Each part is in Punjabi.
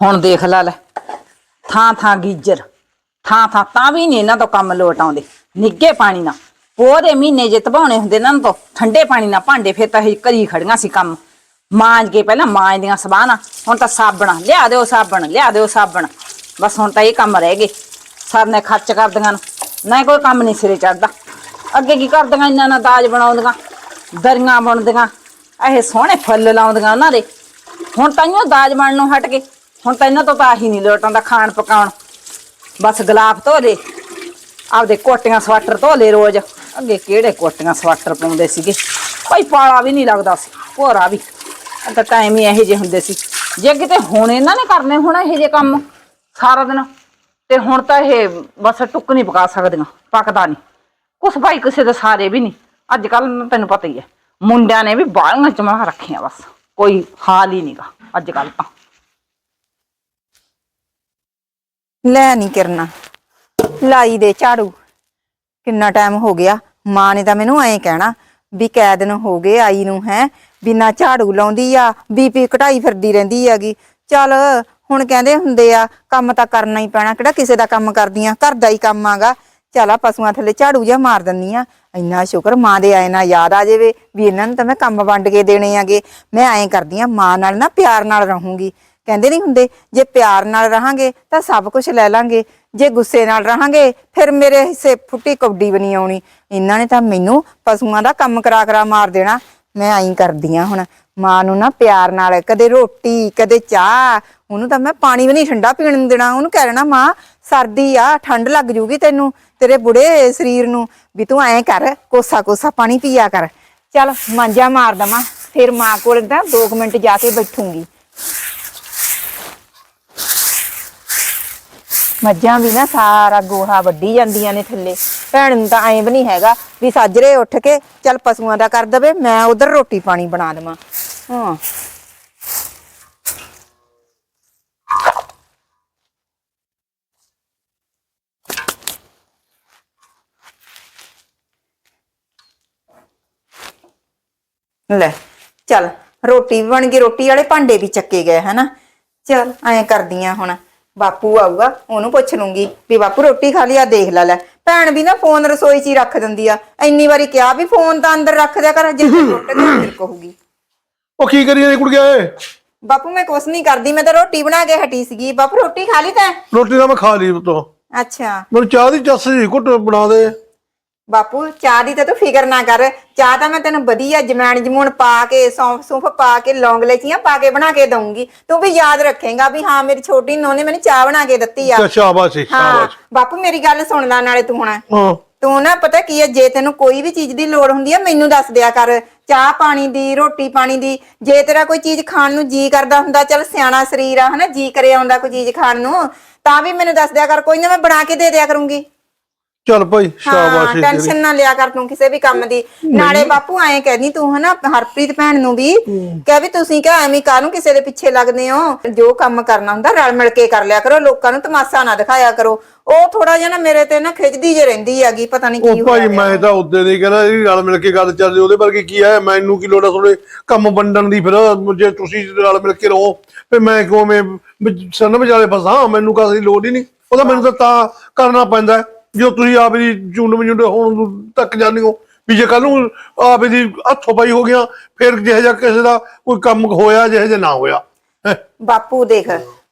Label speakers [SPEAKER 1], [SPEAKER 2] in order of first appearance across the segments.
[SPEAKER 1] ਹੁਣ ਦੇਖ ਲੈ ਲੈ। ਥਾਂ ਥਾਂ ਗੀਜਰ, ਥਾਂ ਥਾਂ ਤਾਂ ਵੀ ਨਹੀਂ ਇਹਨਾਂ ਤੋਂ ਕੰਮ ਲੋਟ ਆਉਂਦੇ। ਨਿੱਗੇ ਪਾਣੀ ਨਾਲ। ਪੂਰੇ ਮਹੀਨੇ ਜੇ ਤਬਾਉਣੇ ਹੁੰਦੇ ਇਹਨਾਂ ਤੋਂ, ਠੰਡੇ ਪਾਣੀ ਨਾਲ ਭਾਂਡੇ ਫਿਰ ਤਾਂ ਇਹ ਕਰੀ ਖੜੀਆਂ ਸੀ ਕੰਮ। ਮਾਂਜ ਕੇ ਪਹਿਲਾਂ ਮਾਂਜਦੀਆਂ ਸਬਾਨਾ ਹੁਣ ਤਾਂ ਸਾਬਣ, ਲਿਆ ਦਿਓ ਸਾਬਣ, ਲਿਆ ਦਿਓ ਸਾਬਣ। ਬਸ ਹੁਣ ਤਾਂ ਇਹ ਕੰਮ ਰਹਿ ਗਏ। ਸਰ ਨੇ ਖਰਚ ਕਰਦੀਆਂ ਨੂੰ। ਨਾ ਕੋਈ ਕੰਮ ਨਹੀਂ ਸਿਰੇ ਚੜਦਾ। ਅੱਗੇ ਕੀ ਕਰਦੀਆਂ ਇਹਨਾਂ ਨਾਲ ਦਾਜ ਬਣਾਉਂਦੀਆਂ? ਦਰੀਆਂ ਬਣਦੀਆਂ। ਇਹ ਸੋਹਣੇ ਫੁੱਲ ਲਾਉਂਦੀਆਂ ਉਹਨਾਂ ਦੇ। ਹੁਣ ਤਾਂ ਇਹਨੂੰ ਦਾਜ ਬਣਨ ਨੂੰ ਹਟ ਗਏ। ਹੁਣ ਤਾਂ ਇਹਨਾਂ ਤੋਂ ਤਾਂ ਆਹੀ ਨਹੀਂ ਲੋਟਾਂ ਦਾ ਖਾਣ ਪਕਾਉਣ। ਬਸ ਗੁਲਾਬ ਧੋ ਲੇ ਆਪਦੇ ਕੋਟੀਆਂ ਸਵਾਟਰ ਧੋ ਲੇ ਰੋਜ਼। ਅੱਗੇ ਕਿਹੜੇ ਕੋਟੀਆਂ ਸਵਾਟਰ ਪਾਉਂਦੇ ਸੀਗੇ? ਭਾਈ ਪਾਲਾ ਵੀ ਨਹੀਂ ਲੱਗਦਾ ਸੀ, ਭੋਰਾ ਵੀ। ਅੱਗੇ ਟਾਈਮ ਹੀ ਇਹੋ ਜਿਹੇ ਹੁੰਦੇ ਸੀ। ਜੇ ਕਿਤੇ ਹੁਣ ਇਹਨਾਂ ਨੇ ਕਰਨੇ ਹੁਣ ਇਹੋ ਜਿਹੇ ਕੰਮ, ਸਾਰਾ ਦਿਨ, ਤੇ ਹੁਣ ਤਾਂ ਇਹ ਬਸ ਟੁੱਕ ਨਹੀਂ ਪਕਾ ਸਕਦੀਆਂ, ਪੱਕਦਾ ਨਹੀਂ। ਕੁਛ ਭਾਈ ਕਿਸੇ ਦੇ ਸਾਰੇ ਵੀ ਨਹੀਂ ਅੱਜ ਕੱਲ ਤੈਨੂੰ ਪਤਾ ਹੀ ਹੈ। ਮੁੰਡਿਆਂ ਨੇ ਵੀ ਬਾਹਲੀਆਂ ਚਮਾ ਰੱਖੀਆਂ ਬਸ, ਕੋਈ ਹਾਲ ਹੀ ਨਹੀਂਗਾ ਅੱਜ ਕੱਲ ਤਾਂ।
[SPEAKER 2] ਲੈ ਨਹੀਂ ਕਰਨਾ। ਲਾਈ ਦੇ ਝਾੜੂ। ਕਿੰਨਾ ਟਾਈਮ ਹੋ ਗਿਆ। ਮਾਂ ਨੇ ਤਾਂ ਮੈਨੂੰ ਐਂ ਕਹਿਣਾ ਵੀ ਕੈ ਦਿਨ ਹੋ ਗਏ ਆਈ ਨੂੰ, ਹੈ। ਬਿਨਾ ਝਾੜੂ ਲਾਉਂਦੀ ਆ, ਬੀਪੀ ਘਟਾਈ ਫਿਰਦੀ ਰਹਿੰਦੀ ਹੈਗੀ। ਚੱਲ ਹੁਣ ਕਹਿੰਦੇ ਹੁੰਦੇ ਆ, ਕੰਮ ਤਾਂ ਕਰਨਾ ਹੀ ਪੈਣਾ। ਕਿਹੜਾ ਕਿਸੇ ਦਾ ਕੰਮ ਕਰਦੀਆਂ? ਘਰ ਦਾ ਹੀ ਕੰਮ ਆਗਾ। ਚੱਲ ਆ ਪਸ਼ੂਆਂ ਥੱਲੇ ਝਾੜੂ ਜਿਹਾ ਮਾਰ ਦਿੰਨੀ ਆ। ਇੰਨਾ ਸ਼ੁਕਰ ਮਾਂ ਦੇ ਆਏ ਨਾ ਯਾਦ ਆ ਜਾਵੇ ਵੀ ਇਹਨਾਂ ਨੂੰ ਤਾਂ ਮੈਂ ਕੰਮ ਵੰਡ ਕੇ ਦੇਣੇ ਆਗੇ ਮੈਂ ਐਂ ਕਰਦੀ ਆ, ਮਾਂ ਨਾਲ ਨਾ ਪਿਆਰ ਨਾਲ ਰਹੂੰਗੀ। ਕਹਿੰਦੇ ਨਹੀਂ ਹੁੰਦੇ, ਜੇ ਪਿਆਰ ਨਾਲ ਰਹਾਂਗੇ ਤਾਂ ਸਭ ਕੁਝ ਲੈ ਲਾਂਗੇ, ਜੇ ਗੁੱਸੇ ਨਾਲ ਰਹਾਂਗੇ ਫਿਰ ਮੇਰੇ ਹਿੱਸੇ ਫੁੱਟੀ ਕੌਡੀ ਬਣੀ ਆਉਣੀ। ਇਹਨਾਂ ਨੇ ਤਾਂ ਮੈਨੂੰ ਪਸ਼ੂਆਂ ਦਾ ਕੰਮ ਕਰਾ ਕਰਾ ਮਾਰ ਦੇਣਾ। ਮੈਂ ਆਈ ਕਰਦੀ ਆ ਹੁਣ, ਮਾਂ ਨੂੰ ਨਾ ਪਿਆਰ ਨਾਲ, ਕਦੇ ਰੋਟੀ, ਕਦੇ ਚਾਹ, ਉਹਨੂੰ ਤਾਂ ਮੈਂ ਪਾਣੀ ਵੀ ਨਹੀਂ ਠੰਡਾ ਪੀਣ ਨੂੰ ਦੇਣਾ। ਉਹਨੂੰ ਕਹਿ ਦੇਣਾ, ਮਾਂ, ਸਰਦੀ ਆ, ਠੰਡ ਲੱਗ ਜੂਗੀ ਤੈਨੂੰ, ਤੇਰੇ ਬੁੜੇ ਸਰੀਰ ਨੂੰ, ਵੀ ਤੂੰ ਐਂ ਕਰ, ਕੋਸਾ ਕੋਸਾ ਪਾਣੀ ਪੀਆ ਕਰ। ਚੱਲ, ਮਾਂਜਾ ਮਾਰ ਦਵਾਂ, ਫਿਰ ਮਾਂ ਕੋਲ ਤਾਂ 2 ਮਿੰਟ ਜਾ ਕੇ ਬੈਠੂੰਗੀ। ਮੱਝਾਂ ਵੀ ਨਾ ਸਾਰਾ ਗੋਹਾ ਵੱਢੀ ਜਾਂਦੀਆਂ ਨੇ ਥੱਲੇ। ਭੈਣ ਨੂੰ ਤਾਂ ਐਂ ਵੀ ਨਹੀਂ ਹੈਗਾ ਵੀ ਸਾਜਰੇ ਉੱਠ ਕੇ ਚੱਲ ਪਸ਼ੂਆਂ ਦਾ ਕਰ ਦਵੇ, ਮੈਂ ਉਧਰ ਰੋਟੀ ਪਾਣੀ ਬਣਾ ਦੇਵਾਂ। ਹਾਂ। ਲੈ, ਚੱਲ, ਰੋਟੀ ਵੀ ਬਣ ਗਈ, ਰੋਟੀ ਵਾਲੇ ਭਾਂਡੇ ਵੀ ਚੱਕੇ ਗਏ, ਹਨਾ? ਚੱਲ, ਐਂ ਕਰਦੀਆਂ ਹੁਣ। ਬਾਪੂ ਆਊਗਾ ਉਹਨੂੰ ਪੁੱਛ ਲੂੰਗੀ ਵੀ ਬਾਪੂ ਰੋਟੀ ਖਾ ਲਈ ਆ ਦੇਖ ਲੈ ਲੈ। ਭੈਣ ਵੀ ਨਾ ਫੋਨ ਰਸੋਈ 'ਚ ਹੀ ਰੱਖ ਦਿੰਦੀ ਆ। ਇੰਨੀ ਵਾਰੀ ਕਿਹਾ ਵੀ ਫੋਨ ਤਾਂ ਅੰਦਰ ਰੱਖ ਦਿਆ ਕਰ ਜੇ ਟੁੱਟ ਗਿਆ ਫਿਰ ਕਹੂਗੀ
[SPEAKER 3] ਉਹ ਕੀ ਕਰੀ ਜਾਂਦੀ ਕੁੜੀਆ ਏ
[SPEAKER 2] ਬਾਪੂ ਮੈਂ ਕੁਛ ਨਹੀਂ ਕਰਦੀ ਮੈਂ ਤਾਂ ਰੋਟੀ ਬਣਾ ਕੇ ਹਟੀ ਸੀਗੀ। ਬਾਪੂ ਰੋਟੀ ਖਾ ਲਈ ਤੈਂ?
[SPEAKER 3] ਰੋਟੀ ਤਾਂ ਮੈਂ ਖਾ ਲਈ ਉਤੋਂ।
[SPEAKER 2] ਅੱਛਾ।
[SPEAKER 3] ਮੈਨੂੰ ਚਾਹ ਦੀ ਚੱਸ ਘੁੱਟ ਬਣਾ ਦੇ।
[SPEAKER 2] ਬਾਪੂ ਚਾਹ ਦੀ ਤਾਂ ਤੂੰ ਫਿਕਰ ਨਾ ਕਰ। ਚਾਹ ਤਾਂ ਮੈਂ ਤੈਨੂੰ ਵਧੀਆ ਜਮੈਣ ਜਮੂਣ ਪਾ ਕੇ ਸੌਂਫ ਸੂਫ ਪਾ ਕੇ ਲੌਂਗ ਲੈਚੀਆਂ ਪਾ ਕੇ ਬਣਾ ਕੇ ਦਊਂਗੀ। ਤੂੰ ਵੀ ਯਾਦ ਰੱਖੇਂਗਾ ਵੀ ਹਾਂ ਮੇਰੀ ਛੋਟੀ ਨੂੰਹ ਨੇ ਮੈਨੂੰ ਚਾਹ ਬਣਾ ਕੇ ਦਿੱਤੀ ਆ।
[SPEAKER 3] ਸ਼ਾਬਾਸ਼
[SPEAKER 2] ਹਾਂ
[SPEAKER 3] ਸ਼ਾਬਾਸ਼।
[SPEAKER 2] ਬਾਪੂ ਮੇਰੀ ਗੱਲ ਸੁਣ ਲੈ ਨਾਲੇ ਤੂੰ ਹੁਣ।
[SPEAKER 3] ਹਾਂ।
[SPEAKER 2] ਤੂੰ ਨਾ ਪਤਾ ਕੀ ਹੈ ਜੇ ਤੈਨੂੰ ਕੋਈ ਵੀ ਚੀਜ਼ ਦੀ ਲੋੜ ਹੁੰਦੀ ਹੈ ਮੈਨੂੰ ਦੱਸ ਦਿਆ ਕਰ। ਚਾਹ ਪਾਣੀ ਦੀ ਰੋਟੀ ਪਾਣੀ ਦੀ ਜੇ ਤੇਰਾ ਕੋਈ ਚੀਜ਼ ਖਾਣ ਨੂੰ ਜੀ ਕਰਦਾ ਹੁੰਦਾ ਚੱਲ ਸਿਆਣਾ ਸਰੀਰ ਆ ਹਨਾ ਜੀ ਕਰੇ ਆਉਂਦਾ ਕੋਈ ਚੀਜ਼ ਖਾਣ ਨੂੰ ਤਾਂ ਵੀ ਮੈਨੂੰ ਦੱਸ ਦਿਆ ਕਰ ਕੋਈ ਨਾ ਮੈਂ ਬਣਾ ਕੇ ਦੇ ਦਿਆ ਕਰੂੰਗੀ।
[SPEAKER 3] ਚੱਲ ਭਾਈ
[SPEAKER 2] ਹਾਂ
[SPEAKER 3] ਸ਼ਾਬਾਸ਼ ਤੇਰੀ।
[SPEAKER 2] ਟੈਨਸ਼ਨ ਨਾ ਲਿਆ ਕਰ ਤੂੰ ਕਿਸੇ ਵੀ ਕੰਮ ਦੀ। ਨਾਲੇ ਬਾਪੂ ਐਂ ਕਹਿਨੀ ਤੂੰ ਹਨਾ ਹਰਪ੍ਰੀਤ ਭੈਣ ਨੂੰ ਵੀ ਕਹਿ ਵੀ ਤੁਸੀਂ ਕਿਹਾ ਐਵੇਂ ਕਾਹਨੂੰ ਕਿਸੇ ਦੇ ਪਿੱਛੇ ਲੱਗਦੇ ਹੋ। ਜੋ ਕੰਮ ਕਰਨਾ ਹੁੰਦਾ ਰਲ ਮਿਲ ਕੇ ਕਰ ਲਿਆ ਕਰੋ ਲੋਕਾਂ ਨੂੰ ਤਮਾਸ਼ਾ ਨਾ ਦਿਖਾਇਆ ਕਰੋ। ਉਹ ਥੋੜਾ ਜਿਹਾ ਨਾ ਮੇਰੇ ਤੇ ਨਾ ਖਿੱਚਦੀ ਜੇ ਰਹਿੰਦੀ ਹੈਗੀ ਪਤਾ ਨਹੀਂ ਕੀ
[SPEAKER 3] ਉਹ ਭਾਈ ਮੈਂ ਤਾਂ ਉਦੋਂ ਦੀ ਕਹਿੰਦਾ ਇਹ ਨਾਲ ਮਿਲ ਕੇ ਗੱਲ ਚੱਲਦੀ ਉਹਦੇ ਵਰਗੇ ਕੀ ਹੈ? ਮੈਨੂੰ ਕੀ ਲੋੜ ਹੈ ਥੋੜੇ ਕੰਮ ਵੰਡਣ ਦੀ ਫਿਰ? ਜੇ ਤੁਸੀਂ ਨਾਲ ਮਿਲ ਕੇ ਰਹੋ ਫੇ ਮੈਂ ਕਿਉਂ ਮੈਂ ਸਨ ਵਿਚਾਲੇ ਫਸਾਂ? ਮੈਨੂੰ ਕਾਹਦੀ ਲੋੜ ਹੀ ਨਹੀਂ। ਉਹਦਾ ਮੈਨੂੰ ਤਾਂ ਤਾਂ ਕਰਨਾ ਪੈਂਦਾ ਹੈ। ਜੋ ਤੁਸੀਂ ਆਪ ਦੀ ਚੁੰਡ ਮਜੁੰਡ ਹੋਣ ਤੱਕ ਜਾਂਦੇ ਹੋ, ਵੀ ਜੇ ਕੱਲ ਨੂੰ ਆਪ ਦੀ ਹੱਥੋਂ ਪਾਈ ਹੋ ਗਿਆ ਫਿਰ ਜਿਹੋ ਜਿਹਾ ਕਿਸੇ ਦਾ ਕੋਈ ਕੰਮ ਹੋਇਆ, ਜਿਹੋ ਜਿਹਾ ਨਾ ਹੋਇਆ।
[SPEAKER 2] ਬਾਪੂ ਦੇਖ,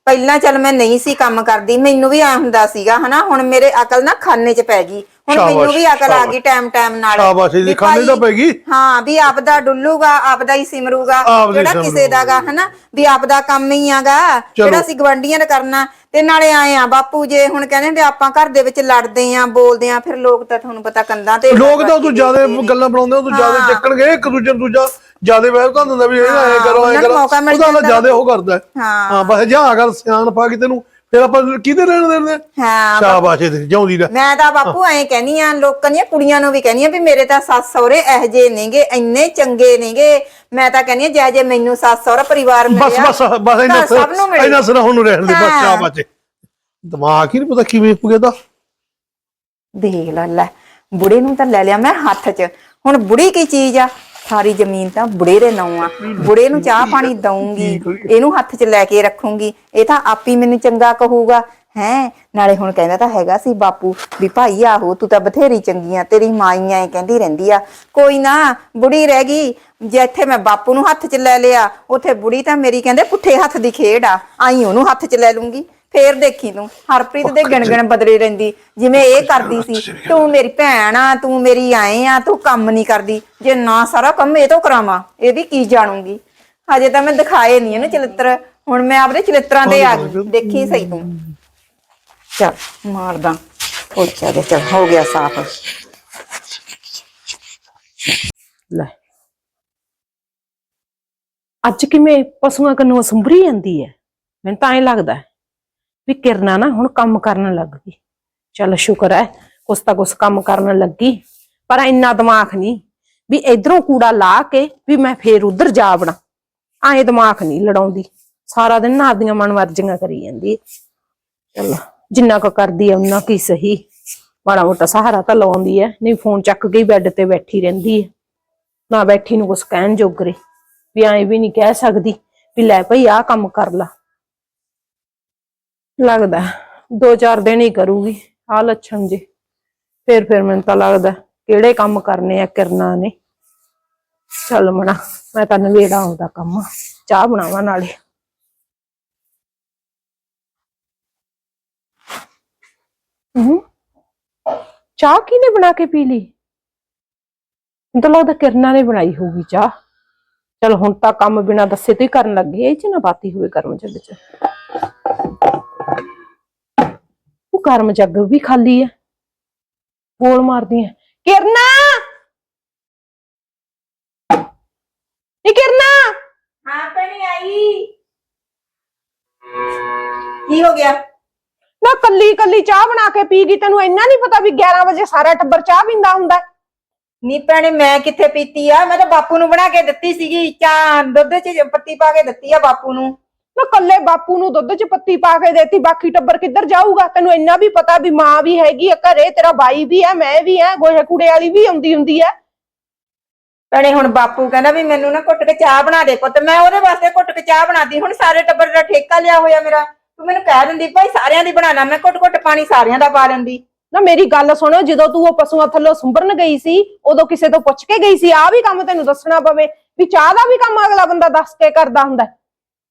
[SPEAKER 2] ਪਹਿਲਾਂ ਚੱਲ ਮੈਂ ਨਹੀਂ ਸੀ ਕੰਮ ਕਰਦੀ, ਮੈਨੂੰ ਵੀ ਆ ਹੁੰਦਾ ਸੀਗਾ, ਹਨਾ? ਹੁਣ ਮੇਰੇ ਅਕਲ ਨਾ ਖਾਨੇ 'ਚ ਪੈ ਗਈ। ਹੁਣ ਮੈਨੂੰ ਵੀ ਅਕਲ ਆ ਗਈ ਟਾਈਮ ਟਾਈਮ ਨਾਲ
[SPEAKER 3] ਸ਼ਾਬਾਸ਼ ਜੀ,
[SPEAKER 2] ਭਾਈ,
[SPEAKER 3] ਤਾਂ ਪੈ ਗਈ।
[SPEAKER 2] ਹਾਂ ਵੀ ਆਪਦਾ ਡੁੱਲੂਗਾ ਆਪਦਾ ਹੀ ਸਿਮਰੂਗਾ ਜਿਹੜਾ ਕਿਸੇ। ਦਾਗਾ ਹਨਾ ਵੀ ਆਪਦਾ ਕੰਮ ਹੀ ਆਗਾ। ਜਿਹੜਾ ਅਸੀਂ ਗਵਾਂਢੀਆਂ ਦਾ ਕਰਨਾ ਤੇ ਨਾਲੇ ਆਏ ਆ ਬਾਪੂ ਜੇ ਹੁਣ ਕਹਿੰਦੇ ਨੇ ਆਪਾਂ ਘਰ ਦੇ ਵਿੱਚ ਲੜਦੇ ਆ ਬੋਲਦੇ ਆ ਫਿਰ ਲੋਕ ਤਾਂ ਤੁਹਾਨੂੰ ਪਤਾ ਕੰਦਾਂ ਤੇ
[SPEAKER 3] ਲੋਕ ਤਾਂ ਤੂੰ ਜ਼ਿਆਦਾ ਗੱਲਾਂ ਬਣਾਉਂਦੇ ਤੂੰ ਜ਼ਿਆਦਾ। ਚੱਕਣਗੇ ਇੱਕ ਦੂਜੇ ਨੂੰ ਦੂਜਾ ਜ਼ਿਆਦਾ ਵਹਿਰ ਤਾਂ ਦਿੰਦਾ ਵੀ ਇਹ ਐ ਕਰੋ ਐ
[SPEAKER 2] ਨੂੰ
[SPEAKER 3] ਕਰੋ ਉਹਦਾ। ਜ਼ਿਆਦਾ ਉਹ ਕਰਦਾ ਹੈ। ਬਸ ਜਾ ਗੱਲ ਸਿਆਣ ਪਾ ਕੇ ਤੈਨੂੰ ਫਿਰ ਆਪਾਂ ਕਿਹਦੇ ਰਹਿਣ ਦਿੰਦੇ
[SPEAKER 2] ਹਾਂ
[SPEAKER 3] ਸ਼ਾਬਾਸ਼ ਤੇ ਜਿਉਂਦੀ ਦਾ
[SPEAKER 2] ਮੈਂ ਤਾਂ ਬਾਪੂ ਐਂ ਕਹਿੰਨੀ ਆ ਲੋਕਾਂ ਦੀਆਂ ਕੁੜੀਆਂ ਨੂੰ ਵੀ ਕਹਿੰਨੀ ਆ ਵੀ ਮੇਰੇ ਤਾਂ ਸੱਸ ਸਹੁਰੇ ਇਹ ਜੇ ਨੇਗੇ ਇੰਨੇ ਚੰਗੇ ਨੇਗੇ। ਮੈਂ ਤਾਂ ਕਹਿੰਨੀ ਆ ਜਿਹੋ ਜੇ ਮੈਨੂੰ ਸੱਸ ਸਹੁਰਾ ਪਰਿਵਾਰ
[SPEAKER 3] ਬਸ
[SPEAKER 2] ਮਿਲਿਆ
[SPEAKER 3] ਬਸ ਬਸ ਇਹਨਾਂ
[SPEAKER 2] ਸਭ ਨੂੰ ਮਿਲੇ
[SPEAKER 3] ਇਹਨਾਂ ਸੁਣਾ ਹੁਣ ਰਹਿਣ ਦੇ ਬਸ
[SPEAKER 2] ਹਾਂ।
[SPEAKER 3] ਸ਼ਾਬਾਸ਼। ਏ। ਦਿਮਾਗ ਹੀ ਨਹੀਂ ਪਤਾ ਕਿਵੇਂ ਪੁਗੇਦਾ
[SPEAKER 2] ਦੇਖ ਲੈ ਲੈ ਬੁੜੇ ਨੂੰ ਤਾਂ ਲੈ ਲਿਆ ਮੈਂ ਹੱਥ 'ਚ। ਹੁਣ ਬੁੜੀ ਕੀ ਚੀਜ਼ ਆ? ਸਾਰੀ ਜ਼ਮੀਨ ਤਾਂ ਬੁੜੇ ਦੇ ਨਾਂ ਆ ਬੁੜੇ ਨੂੰ ਚਾਹ ਪਾਣੀ ਦਊਂਗੀ ਇਹਨੂੰ ਹੱਥ 'ਚ ਲੈ ਕੇ ਰੱਖੂੰਗੀ। ਇਹ ਤਾਂ ਆਪੀ ਮੈਨੂੰ ਚੰਗਾ ਕਹੂਗਾ। ਹੈ ਨਾਲੇ ਹੁਣ ਕਹਿੰਦਾ ਤਾਂ ਹੈਗਾ ਸੀ ਬਾਪੂ ਵੀ ਭਾਈ ਆਹੋ ਤੂੰ ਤਾਂ ਬਥੇਰੀ ਚੰਗੀ ਆ ਤੇਰੀ ਮਾਈ ਐ ਕਹਿੰਦੀ ਰਹਿੰਦੀ ਆ। ਕੋਈ ਨਾ ਬੁੜੀ ਰਹਿ ਗਈ। ਜੇ ਇੱਥੇ ਮੈਂ ਬਾਪੂ ਨੂੰ ਹੱਥ 'ਚ ਲੈ ਲਿਆ ਉੱਥੇ ਬੁੜੀ ਤਾਂ ਮੇਰੀ ਕਹਿੰਦੇ ਪੁੱਠੇ ਹੱਥ ਦੀ ਖੇਡ ਆ। ਆਈ ਉਹਨੂੰ ਹੱਥ 'ਚ ਲੈ ਲੂੰਗੀ। ਫੇਰ ਦੇਖੀ ਤੂੰ। ਹਰਪ੍ਰੀਤ ਦੇ ਗਣਗਣ ਬਦਲੇ ਰਹਿੰਦੀ ਜਿਵੇਂ ਇਹ ਕਰਦੀ ਸੀ ਤੂੰ ਮੇਰੀ ਭੈਣ ਆ ਤੂੰ ਮੇਰੀ ਆਏ ਆ ਤੂੰ ਕੰਮ ਨਹੀਂ ਕਰਦੀ। ਜੇ ਨਾ ਸਾਰਾ ਕੰਮ ਇਹ ਤੋਂ ਕਰਾਵਾਂ ਇਹ ਵੀ ਕੀ ਜਾਣੂਗੀ? ਹਜੇ ਤਾਂ ਮੈਂ ਦਿਖਾਏ ਨਹੀਂ ਇਹਨੂੰ ਚਲਿੱਤਰ ਹੁਣ ਮੈਂ ਆਪਦੇ ਚਲਿੱਤਰਾਂ ਤੇ ਆ ਗਈ। ਦੇਖੀ ਸਹੀ ਤੂੰ। ਚੱਲ ਮਾਰਦਾ। ਪੋਚਾ ਦੇ ਚੱਲ ਹੋ ਗਿਆ ਸਾਫ਼।
[SPEAKER 4] ਲੈ। ਅੱਜ ਕਿਵੇਂ ਪਸ਼ੂਆਂ ਕੰਨੋਂ ਸੰਭਰੀ ਜਾਂਦੀ ਹੈ ਮੈਨੂੰ ਤਾਂ ਐ ਲੱਗਦਾ ਹੈ ਵੀ ਕਿਰਨਾ ਨਾ ਹੁਣ ਕੰਮ ਕਰਨ ਲੱਗ ਗਈ। ਚੱਲ ਸ਼ੁਕਰ ਹੈ ਕੁਛ ਤਾਂ ਕੁਛ ਕੰਮ ਕਰਨ ਲੱਗੀ, ਪਰ ਇੰਨਾ ਦਿਮਾਗ ਨਹੀਂ ਵੀ ਇਧਰੋਂ ਕੂੜਾ ਲਾ ਕੇ ਵੀ ਮੈਂ ਫੇਰ ਉਧਰ ਜਾ ਬਣਾ ਐ ਦਿਮਾਗ ਨਹੀਂ ਲੜਾਉਂਦੀ। ਸਾਰਾ ਦਿਨ ਨਾ ਆਪਦੀਆਂ ਮਨਮਰਜ਼ੀਆਂ ਕਰੀ ਜਾਂਦੀ ਹੈ ਚੱਲ, ਜਿੰਨਾ ਕੁ ਕਰਦੀ ਹੈ ਉਹਨਾਂ ਕੀ ਸਹੀ। ਮਾੜਾ ਮੋਟਾ ਸਹਾਰਾ ਤਾਂ ਲਾਉਂਦੀ ਹੈ ਨਹੀਂ ਫੋਨ ਚੱਕ ਕੇ ਬੈੱਡ ਤੇ ਬੈਠੀ ਰਹਿੰਦੀ ਹੈ ਨਾ ਬੈਠੀ ਨੂੰ ਕੁਛ ਕਹਿਣ ਜੋਗਰੇ। ਵੀ ਐਂ ਵੀ ਨਹੀਂ ਕਹਿ ਸਕਦੀ ਵੀ ਲੈ ਭਈ ਆਹ ਕੰਮ ਕਰ ਲਾ। ਲੱਗਦਾ ਦੋ ਚਾਰ ਦਿਨ ਹੀ ਕਰੂਗੀ ਆ ਲੱਛਣ ਜੇ। ਫਿਰ ਫਿਰ ਮੈਨੂੰ ਤਾਂ ਲੱਗਦਾ ਕਿਹੜੇ ਕੰਮ ਕਰਨੇ ਆ ਕਿਰਨਾ ਨੇ। ਚੱਲ ਮਣਾ ਮੈਂ ਤਾਂ ਨਵੇੜਾ ਆਉਂਦਾ ਕੰਮ, ਚਾਹ ਬਣਾਵਾਂ ਨਾਲੇ। ਹੂੰ। ਚਾਹ ਕਿਹਨੇ ਬਣਾ ਕੇ ਪੀ ਲਈ? ਮੈਨੂੰ ਤਾਂ ਲੱਗਦਾ ਕਿਰਨਾ ਨੇ ਬਣਾਈ ਹੋਊਗੀ ਚਾਹ। ਚਲ ਹੁਣ ਤਾਂ ਕੰਮ ਬਿਨਾ ਦੱਸੇ ਤੋਂ ਹੀ ਕਰਨ ਲੱਗੇ ਇਹ ਚ ਨਾ ਬਾਤੀ ਹੋਵੇ ਕਰਮ ਚ। ਉਹ ਕਰਮ ਜੱਗ ਵੀ ਖਾਲੀ ਹੈ ਬੋਲ ਮਾਰਦੀ ਹੈ ਕਿਰਨਾ! ਇਹ ਕਿਰਨਾ!
[SPEAKER 2] ਹਾਂ ਭੈਣੀ ਆਈ। ਕੀ ਹੋ ਗਿਆ?
[SPEAKER 4] ਨਾ ਕੱਲੀ ਕੱਲੀ ਚਾਹ ਬਣਾ ਕੇ ਪੀ ਗਈ ਤੈਨੂੰ ਇੰਨਾ ਨਹੀਂ ਪਤਾ ਵੀ 11 ਵਜੇ ਸਾਰਾ ਟੱਬਰ ਚਾਹ ਪੀਂਦਾ ਹੁੰਦਾ। ਹੈ?
[SPEAKER 2] ਨੀ ਭੈਣੇ ਮੈਂ ਕਿੱਥੇ ਪੀਤੀ ਆ? ਮੈਂ ਤਾਂ ਬਾਪੂ ਨੂੰ ਬਣਾ ਕੇ ਦਿੱਤੀ ਸੀਗੀ। ਚਾਹ ਦੁੱਧ 'ਚ ਪੱਤੀ ਪਾ ਕੇ ਦਿੱਤੀ ਆ ਬਾਪੂ ਨੂੰ।
[SPEAKER 4] ਨਾ ਕੱਲੇ ਬਾਪੂ ਨੂੰ ਦੁੱਧ 'ਚ ਪੱਤੀ ਪਾ ਕੇ ਦੇਤੀ ਬਾਕੀ ਟੱਬਰ ਕਿੱਧਰ ਜਾਊਗਾ? ਤੈਨੂੰ ਇੰਨਾ ਵੀ ਪਤਾ ਵੀ ਮਾਂ ਵੀ ਹੈਗੀ ਆ ਘਰੇ ਤੇਰਾ ਬਾਈ ਵੀ ਹੈ ਮੈਂ ਵੀ ਹੈ ਗੋਹੇ ਕੂੜੇ ਵਾਲੀ ਵੀ ਆਉਂਦੀ ਹੁੰਦੀ ਹੈ
[SPEAKER 2] ਭੈਣੇ ਹੁਣ ਬਾਪੂ ਕਹਿੰਦਾ ਵੀ ਮੈਨੂੰ ਨਾ ਘੁੱਟ ਕੇ ਚਾਹ ਬਣਾ ਦੇ ਪੁੱਤ ਮੈਂ ਉਹਦੇ ਵਾਸਤੇ ਘੁੱਟ ਕੇ ਚਾਹ ਬਣਾਦੀ ਹੁਣ ਸਾਰੇ ਟੱਬਰ ਦਾ ਠੇਕਾ ਲਿਆ ਹੋਇਆ ਮੇਰਾ। ਤੂੰ ਮੈਨੂੰ ਕਹਿ ਦਿੰਦੀ ਭਾਈ ਸਾਰਿਆਂ ਦੀ ਬਣਾਣਾ ਮੈਂ ਘੁੱਟ ਘੁੱਟ ਪਾਣੀ ਸਾਰਿਆਂ ਦਾ ਪਾ ਲੈਂਦੀ।
[SPEAKER 4] ਨਾ ਮੇਰੀ ਗੱਲ ਸੁਣੋ ਜਦੋਂ ਤੂੰ ਉਹ ਪਸ਼ੂਆਂ ਥੱਲੋਂ ਸੁੰਬਰਨ ਗਈ ਸੀ ਉਦੋਂ ਕਿਸੇ ਤੋਂ ਪੁੱਛ ਕੇ ਗਈ ਸੀ ਆ ਵੀ ਕੰਮ ਤੈਨੂੰ ਦੱਸਣਾ ਪਵੇ ਵੀ ਚਾਹ ਦਾ ਵੀ ਕੰਮ ਅਗਲਾ ਬੰਦਾ ਦੱਸ ਕੇ ਕਰਦਾ ਹੁੰਦਾ।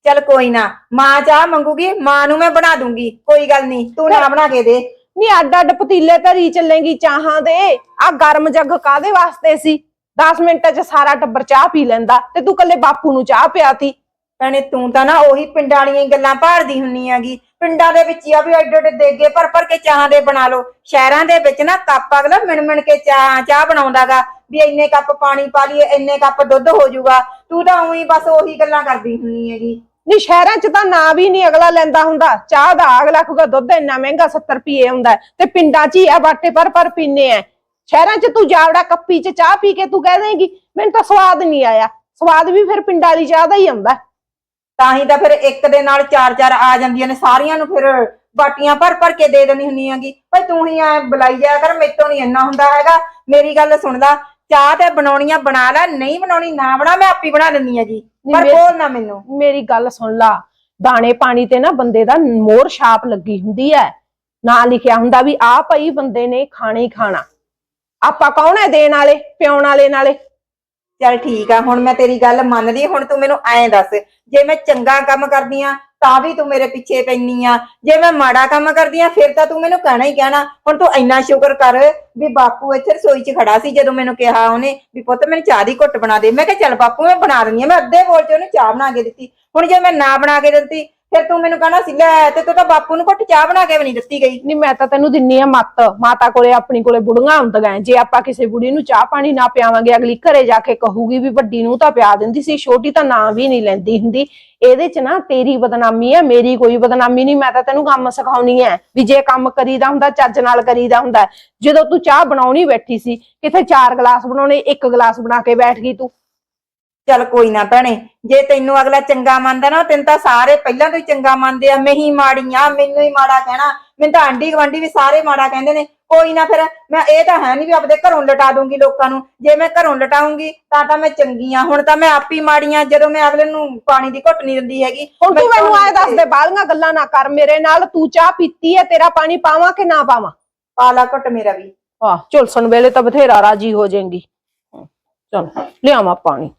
[SPEAKER 2] ਚੱਲ ਕੋਈ ਨਾ ਮਾਂ ਚਾਹ ਮੰਗੂਗੀ ਮਾਂ ਨੂੰ ਮੈਂ ਬਣਾ ਦੂੰਗੀ ਕੋਈ ਗੱਲ ਨਹੀਂ ਤੂੰ ਨਾ ਬਣਾ ਕੇ ਦੇ।
[SPEAKER 4] ਨੀ ਅੱਡ ਅੱਡ ਪਤੀਲੇ ਧਰੀ ਚੱਲੇਗੀ ਚਾਹਾਂ ਦੇ। ਆ ਗਰਮ ਜੱਗ ਕਾਦੇ ਵਾਸਤੇ ਸੀ? 10 ਮਿੰਟਾਂ 'ਚ ਸਾਰਾ ਟੱਬਰ ਚਾਹ ਪੀ ਲੈਂਦਾ ਤੇ ਤੂੰ ਕੱਲੇ ਬਾਪੂ ਨੂੰ ਚਾਹ ਪਿਆਤੀ
[SPEAKER 2] ਭੈਣੇ ਤੂੰ ਤਾਂ ਨਾ ਉਹੀ ਪਿੰਡਾਂ ਵਾਲੀਆਂ ਹੀ ਗੱਲਾਂ ਭਾਲਦੀ ਹੁੰਨੀ ਆਗੀ ਪਿੰਡਾਂ ਦੇ ਵਿੱਚ ਹੀ ਆ ਵੀ ਐਡੇ ਐਡੇ ਦੇਗੇ ਭਰ ਭਰ ਕੇ ਚਾਹਾਂ ਦੇ ਬਣਾ ਲਓ। ਸ਼ਹਿਰਾਂ ਦੇ ਵਿੱਚ ਨਾ ਕੱਪ ਅਗਲਾ ਮਿਣ ਮਿਣ ਕੇ ਚਾਹ ਚਾਹ ਬਣਾਉਂਦਾਗਾ ਵੀ ਇੰਨੇ ਕੱਪ ਪਾਣੀ ਪਾ ਲਈਏ ਇੰਨੇ ਕੱਪ ਦੁੱਧ ਹੋ ਜਾਊਗਾ ਤੂੰ ਤਾਂ ਉਹੀ ਬਸ ਉਹੀ ਗੱਲਾਂ ਕਰਦੀ ਹੁੰਨੀ ਹੈਗੀ।
[SPEAKER 4] ਨਹੀਂ, ਸ਼ਹਿਰਾਂ 'ਚ ਤਾਂ ਨਾਂ ਵੀ ਨਹੀਂ ਅਗਲਾ ਲੈਂਦਾ ਹੁੰਦਾ। ਚਾਹ ਦਾ ਅਗਲਾ ਕਹੂਗਾ ਦੁੱਧ ਇੰਨਾ ਮਹਿੰਗਾ 70 ਰੁਪਏ ਹੁੰਦਾ ਤੇ ਪਿੰਡਾਂ 'ਚ ਹੀ ਆ ਬਾਟੇ ਪਰ ਪਰ ਪੀਨੇ ਆ। ਸ਼ਹਿਰਾਂ 'ਚ ਤੂੰ ਜਾਵੜਾ ਕੱਪੀ 'ਚ ਚਾਹ ਪੀ ਕੇ ਤੂੰ ਕਹਿ ਦੇਂਗੀ, ਮੈਨੂੰ ਤਾਂ ਸਵਾਦ ਨਹੀਂ ਆਇਆ। ਸਵਾਦ ਵੀ ਫਿਰ ਪਿੰਡਾਂ ਵਾਲੀ ਚਾਹ ਦਾ ਹੀ ਆਉਂਦਾ।
[SPEAKER 2] ਤਾਂ ਹੀ ਤਾਂ ਫਿਰ ਇੱਕ ਦੇ ਨਾਲ ਚਾਰ ਚਾਰ ਆ ਜਾਂਦੀਆਂ ਨੇ, ਸਾਰੀਆਂ ਨੂੰ ਫਿਰ ਬਾਟੀਆਂ ਭਰ ਭਰ ਕੇ ਦੇ ਦੇਣੀ ਹੁੰਨੀ ਹੈਗੀ। ਭਾਈ ਤੂੰ ਹੀ ਐ ਬੁਲਾਈ ਜਾਇਆ ਕਰ ਮੇਤੋਂ ਨਹੀਂ ਇੰਨਾ ਹੁੰਦਾ ਹੈਗਾ। ਮੇਰੀ ਗੱਲ ਸੁਣਦਾ ਚਾਹ ਤੇ ਬਣਾਉਣੀਆਂ ਬਣਾ ਲੈ ਨਹੀਂ ਬਣਾਉਣੀ ਨਾ ਬਣਾ ਮੈਂ ਆਪੀ ਬਣਾ ਦਿੰਨੀ ਹੈਗੀ ਪਰ
[SPEAKER 4] ਮੇਰੀ-
[SPEAKER 2] ਬੋਲ ਨਾ ਮੈਨੂੰ।
[SPEAKER 4] ਮੇਰੀ ਗੱਲ ਸੁਣ ਲਾ ਦਾਣੇ ਪਾਣੀ ਤੇ ਨਾ ਬੰਦੇ ਦਾ ਮੋਹਰ ਛਾਪ ਲੱਗੀ ਹੁੰਦੀ ਹੈ ਨਾ ਲਿਖਿਆ ਹੁੰਦਾ ਵੀ ਆਹ ਭਾਈ ਬੰਦੇ ਨੇ ਖਾਣਾ ਹੀ ਖਾਣਾ। ਆਪਾਂ ਕੌਣ ਹੈ ਦੇਣ ਵਾਲੇ ਪਿਉਣ ਵਾਲੇ ਨਾਲੇ?
[SPEAKER 2] ਚੱਲ ਠੀਕ ਆ ਹੁਣ ਮੈਂ ਤੇਰੀ ਗੱਲ ਮੰਨਦੀ ਹੁਣ ਤੂੰ ਮੈਨੂੰ ਐਂ ਦੱਸ ਜੇ ਮੈਂ ਚੰਗਾ ਕੰਮ ਕਰਦੀ ਆ, ਤਾਂ ਵੀ ਤੂੰ ਮੇਰੇ ਪਿੱਛੇ ਪੈਣੀ ਆ। ਜੇ ਮੈਂ ਮਾੜਾ ਕੰਮ ਕਰਦੀ ਆ, ਫਿਰ ਤਾਂ ਤੂੰ ਮੈਨੂੰ ਕਹਿਣਾ ਹੀ ਕਹਿਣਾ। ਹੁਣ ਤੂੰ ਇੰਨਾ ਸ਼ੁਕਰ ਕਰ ਵੀ ਬਾਪੂ ਇੱਥੇ ਰਸੋਈ 'ਚ ਖੜਾ ਸੀ ਜਦੋਂ ਮੈਨੂੰ ਕਿਹਾ ਉਹਨੇ ਵੀ ਪੁੱਤ ਮੈਨੂੰ ਚਾਹ ਦੀ ਘੁੱਟ ਬਣਾ ਦੇ। ਮੈਂ ਕਿਹਾ, ਚੱਲ ਬਾਪੂ, ਮੈਂ ਬਣਾ ਦਿੰਦੀ ਆ। ਮੈਂ ਅੱਧੇ ਬੋਲ 'ਚ ਉਹਨੂੰ ਚਾਹ ਬਣਾ ਕੇ ਦਿੱਤੀ। ਹੁਣ ਜੇ ਮੈਂ ਨਾ ਬਣਾ ਕੇ ਦਿੱਤੀ ਫਿਰ ਤੂੰ ਮੈਨੂੰ ਕਹਿਣਾ ਸੀ, ਲੈ ਤੇ ਤੂੰ ਤਾਂ ਬਾਪੂ ਨੂੰ ਘੁੱਟ ਚਾਹ ਬਣਾ ਕੇ ਵੀ ਨਹੀਂ ਦਿੱਤੀ ਗਈ।
[SPEAKER 4] ਨਹੀਂ, ਮੈਂ ਤਾਂ ਤੈਨੂੰ ਦਿੰਨੀ ਆ ਮੱਤ। ਮਾਤਾ ਕੋਲੇ, ਆਪਣੀ ਕੋਲੇ ਬੁੜੀਆਂ ਹੁੰਦੀਆਂ ਜੇ ਆਪਾਂ ਕਿਸੇ ਬੁੜੀ ਨੂੰ ਚਾਹ ਪਾਣੀ ਨਾ ਪਿਆਵਾਂਗੇ, ਅਗਲੀ ਘਰੇ ਜਾ ਕੇ ਕਹੂਗੀ ਵੀ ਵੱਡੀ ਨੂੰ ਤਾਂ ਪਿਆ ਦਿੰਦੀ ਸੀ, ਛੋਟੀ ਤਾਂ ਨਾਂ ਵੀ ਨਹੀਂ ਲੈਂਦੀ ਹੁੰਦੀ। ਇਹਦੇ ਚ ਨਾ ਤੇਰੀ ਬਦਨਾਮੀ ਆ, ਮੇਰੀ ਕੋਈ ਬਦਨਾਮੀ ਨਹੀਂ, ਮੈਂ ਤਾਂ ਤੈਨੂੰ ਕੰਮ ਸਿਖਾਉਣੀ ਹੈ ਵੀ ਜੇ ਕੰਮ ਕਰੀਦਾ ਹੁੰਦਾ, ਚੱਜ ਨਾਲ ਕਰੀਦਾ ਹੁੰਦਾ। ਜਦੋਂ ਤੂੰ ਚਾਹ ਬਣਾਉਣੀ ਬੈਠੀ ਸੀ, ਕਿਥੇ ਚਾਰ ਗਲਾਸ ਬਣਾਉਣੇ, ਇੱਕ ਗਲਾਸ ਬਣਾ ਕੇ ਬੈਠ ਗਈ ਤੂੰ।
[SPEAKER 2] ਚੱਲ ਕੋਈ ਨਾ ਭੈਣੇ ਜੇ ਤੈਨੂੰ ਅਗਲਾ ਚੰਗਾ ਮੰਨਦਾ ਨਾ ਤੈਨੂੰ ਤਾਂ ਸਾਰੇ ਪਹਿਲਾਂ ਤੋਂ ਹੀ ਚੰਗਾ ਮੰਨਦੇ ਆ। ਮੈਂ ਹੀ ਮਾੜੀ ਆ ਮੈਨੂੰ ਹੀ ਮਾੜਾ ਕਹਿਣਾ। ਮੈਨੂੰ ਤਾਂ ਆਂਢੀ ਗਵਾਂਢੀ ਵੀ ਸਾਰੇ ਮਾੜਾ ਕਹਿੰਦੇ ਨੇ। ਕੋਈ ਨਾ ਫਿਰ ਮੈਂ ਇਹ ਤਾਂ ਹੈ ਨਹੀਂ ਵੀ ਆਪਦੇ ਘਰੋਂ ਲਟਾ ਦੂੰਗੀ ਲੋਕਾਂ ਨੂੰ। ਜੇ ਮੈਂ ਘਰੋਂ ਲਟਾਉਂਗੀ ਤਾਂ ਤਾਂ ਮੈਂ ਚੰਗੀ ਆ ਹੁਣ ਤਾਂ ਮੈਂ ਆਪ ਹੀ ਮਾੜੀ ਆਂ ਜਦੋਂ ਮੈਂ ਅਗਲੇ ਨੂੰ ਪਾਣੀ ਦੀ ਘੁੱਟ ਨਹੀਂ ਦਿੰਦੀ ਹੈਗੀ
[SPEAKER 4] ਹੁਣ ਤੂੰ ਮੈਨੂੰ ਆਏ
[SPEAKER 2] ਨੀ
[SPEAKER 4] ਦੱਸ ਦੇ ਬਾਲੀਆਂ ਗੱਲਾਂ ਨਾ ਕਰ ਮੇਰੇ ਨਾਲ। ਤੂੰ ਚਾਹ ਪੀਤੀ ਹੈ ਤੇਰਾ ਪਾਣੀ ਪਾਵਾਂ ਕਿ ਨਾ ਪਾਵਾਂ?
[SPEAKER 2] ਪਾ ਲਾ ਘੁੱਟ ਮੇਰਾ ਵੀ।
[SPEAKER 4] ਆਹ ਝੁਲਸਣ ਵੇਲੇ ਤਾਂ ਬਥੇਰਾ ਰਾਜੀ ਹੋ ਜਾਏਗੀ। ਚਲ ਲਿਆਵਾਂ ਪਾਣੀ।